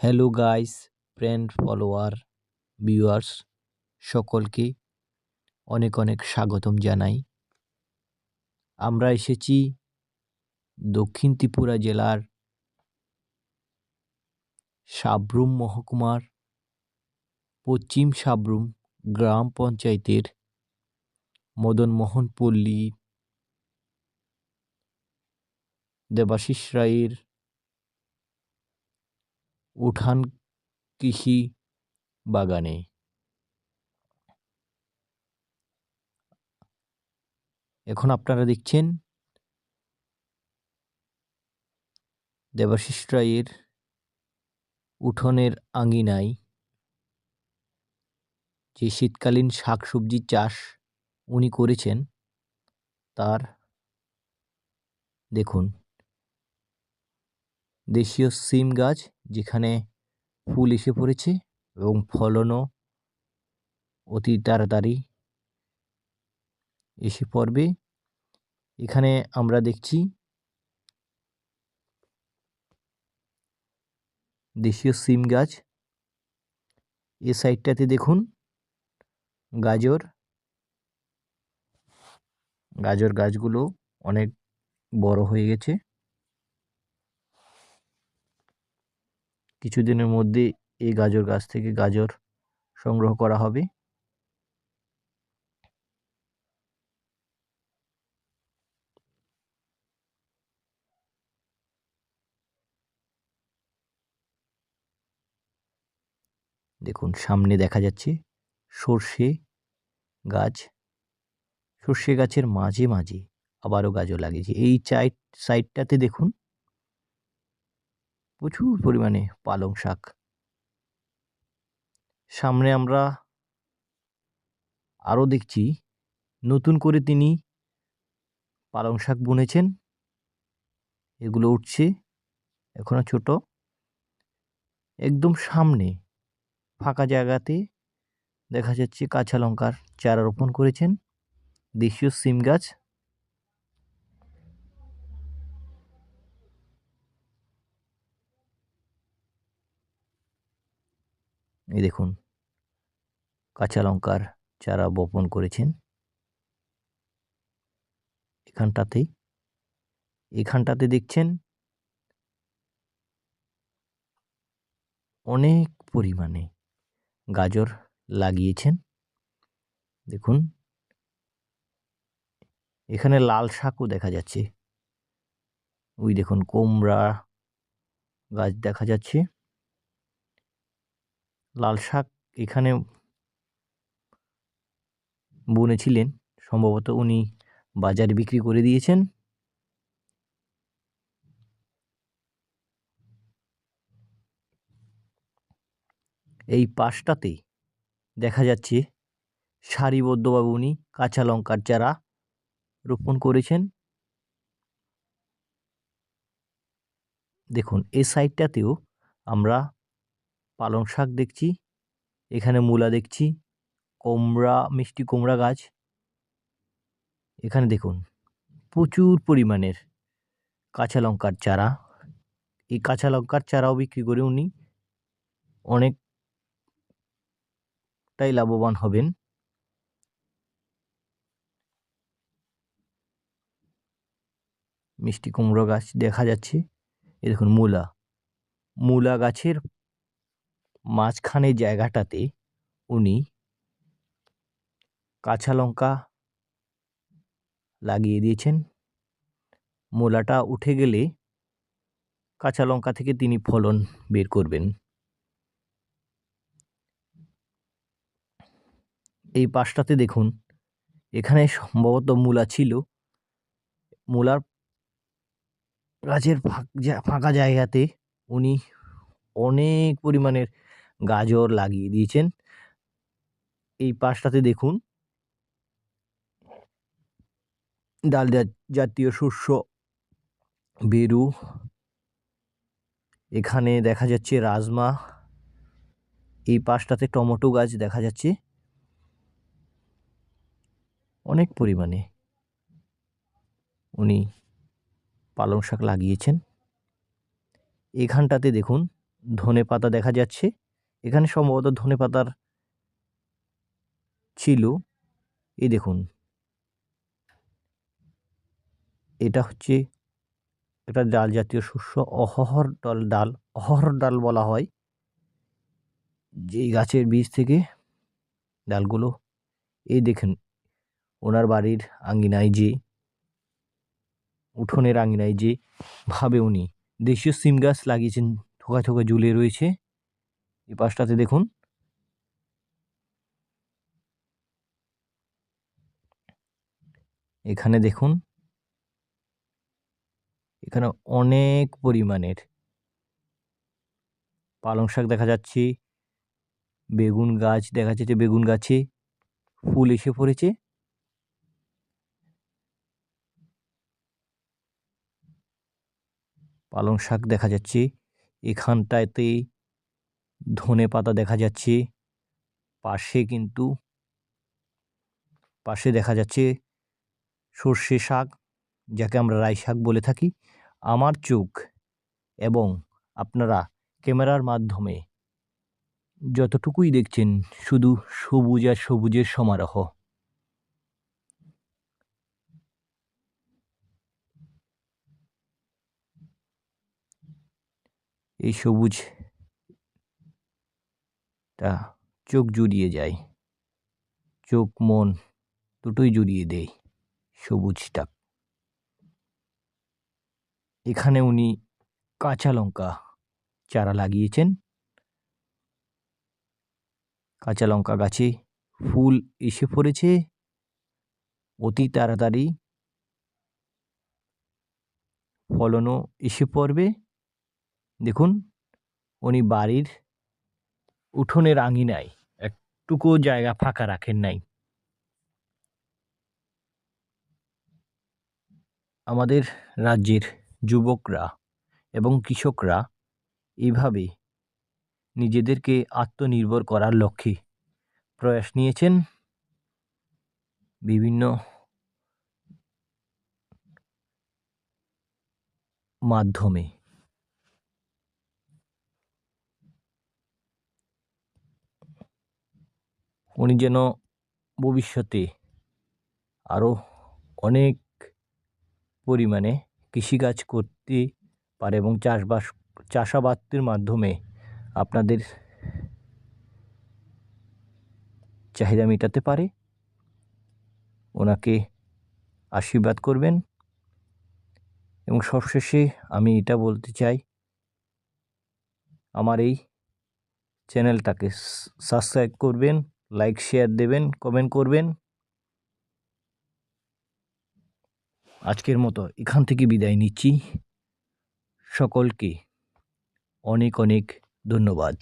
Hello guys friend follower viewers সকলকে অনেক অনেক স্বাগতম জানাই। আমরা এসেছি দক্ষিণ ত্রিপুরা জেলার সাবরুম মহকুমার পশ্চিম সাবরুম গ্রাম পঞ্চায়েতের মদনমোহন পল্লী, দেবাশিস রায়ের উঠান কৃষি বাগানে। এখন আপনারা দেখছেন দেবাশিস রায়ের উঠোনের আঙিনায় যে শীতকালীন শাকসবজির চাষ উনি করেছেন, তার দেখুন। দেশীয় সিম গাছ যেখানে ফুল এসে পড়েছে এবং ফলনও অতি তাড়াতাড়ি এসে পড়বে। এখানে আমরা দেখছি দেশীয় সিম গাছ। এ সাইডটাতে দেখুন গাজর। গাজর গাছগুলো অনেক বড় হয়ে গেছে। কিছুদিনের মধ্যে এই গাজর গাছ থেকে গাজর সংগ্রহ করা হবে। দেখুন, সামনে দেখা যাচ্ছে সর্ষে গাছ। সর্ষে গাছের মাঝে মাঝে আবারও গাজর লাগিয়েছে। এই চাই, সাইডটাতে দেখুন প্রচুর পরিমাণে পালং শাক। সামনে আমরা আরও দেখছি, নতুন করে তিনি পালং শাক বুনেছেন। এগুলো উঠছে এখনও ছোট। একদম সামনে, ফাঁকা জায়গাতে দেখা যাচ্ছে কাঁচা লঙ্কার চারা রোপণ করেছেন। দেশীয় সিম গাছ। এই দেখুন, কাঁচা লঙ্কার চারা বপন করেছেন। এখানটাতেই, এখানটাতে দেখছেন অনেক পরিমাণে গাজর লাগিয়েছেন। দেখুন, এখানে লাল শাকও দেখা যাচ্ছে। ওই দেখুন, কুমড়া গাছ দেখা যাচ্ছে। লাল শাক এখানে বুনেছিলেন। সম্ভবত উনি বাজারে বিক্রি করে দিয়েছেন। এই পাশটাতে দেখা যাচ্ছে সারিবদ্ধভাবে উনি কাঁচা লঙ্কার চারা রোপণ করেছেন। দেখুন এই সাইডটাতেও আমরা পালং শাক দেখছি, এখানে মূলা দেখছি, কুমড়া, মিষ্টি কুমড়া গাছ। এখানে দেখুন, প্রচুর পরিমাণের কাঁচা লঙ্কার চারা। এই কাঁচা লঙ্কার চারাও বিক্রি করে উনি অনেকটাই লাভবান হবেন। মিষ্টি কুমড়ো গাছ দেখা যাচ্ছে, এ দেখুন মূলা। মূলা গাছের মাঝখানে জায়গাটাতে উনি কাঁচা লঙ্কা লাগিয়ে দিয়েছেন। মূলাটা উঠে গেলে কাঁচা লঙ্কা থেকে তিনি ফলন বের করবেন। এই পাশটাতে দেখুন, এখানে সম্ভবত মূলা ছিল। মূলার গাছের ফাঁকা জায়গাতে উনি অনেক পরিমাণের গাজর লাগিয়ে দিয়েছেন। এই পাশটাতে দেখুন। ডাল জাতীয় শস্য, বেরু। এখানে দেখা যাচ্ছে রাজমা। এই পাশটাতে টমেটো গাছ দেখা যাচ্ছে। অনেক পরিমাণে উনি পালং শাক লাগিয়েছেন। এখানটাতে দেখুন ধনে পাতা দেখা যাচ্ছে। এখানে সম্ভবত ধনে পাতার ছিল। এই দেখুন। এটা হচ্ছে এটা ডাল জাতীয় শস্য অহর ডাল ডাল অহর ডাল বলা হয়। যেই গাছের বীজ থেকে ডালগুলো, এই দেখেন, ওনার বাড়ির আঙ্গিনায় যে, উঠোনের আঙ্গিনায় যে ভাবে উনি দেশীয় সিম গাছ লাগিয়েছেন থোকা থোকা ঝুলে রয়েছে। এই পাশটাতে দেখুন। এখানে দেখুন। এখানে অনেক পরিমাণের পালং শাক দেখা যাচ্ছে, বেগুন গাছ দেখা যাচ্ছে, বেগুন গাছে ফুল এসে পড়েছে। পালং শাক দেখা যাচ্ছে, এখানটাতে ধনে পাতা দেখা যাচ্ছে। পাশে কিন্তু, পাশে দেখা যাচ্ছে সর্ষে শাক, যাকে আমরা রাই শাক বলে থাকি। আমার চোখ এবং আপনারা ক্যামেরার মাধ্যমে যতটুকুই দেখছেন, শুধু সবুজ আর সবুজের সমারোহ। এই সবুজটা চোখ জুড়িয়ে যায় চোখ, মন দুটোই জুড়িয়ে দেয় সবুজটা। এখানে উনি কাঁচা লঙ্কা চারা লাগিয়েছেন। কাঁচা লঙ্কা গাছে ফুল এসে পড়েছে। অতি তাড়াতাড়ি ফলনও এসে পড়বে। দেখুন, উনি বাড়ির উঠোনের আঙিনায় একটুকু জায়গা ফাঁকা রাখেন নাই। আমাদের রাজ্যের যুবকরা এবং কৃষকরা এইভাবে নিজেদেরকে আত্মনির্ভর করার লক্ষ্যে প্রয়াস নিয়েছেন। বিভিন্ন মাধ্যমে উনি যেন ভবিষ্যতে আরও অনেক পরিমাণে কৃষিকাজ করতে পারে এবং চাষবাস চাষাবাদের মাধ্যমে আপনাদের চাহিদা মেটাতে পারে। ওনাকে আশীর্বাদ করবেন। এবং সবশেষে আমি এটা বলতে চাই, আমার এই চ্যানেলটাকে সাবস্ক্রাইব করবেন। লাইক শেয়ার দেবেন কমেন্ট করবেন। আজকের মতো এখান থেকে বিদায় নিচ্ছি। সকলকে অনেক অনেক ধন্যবাদ।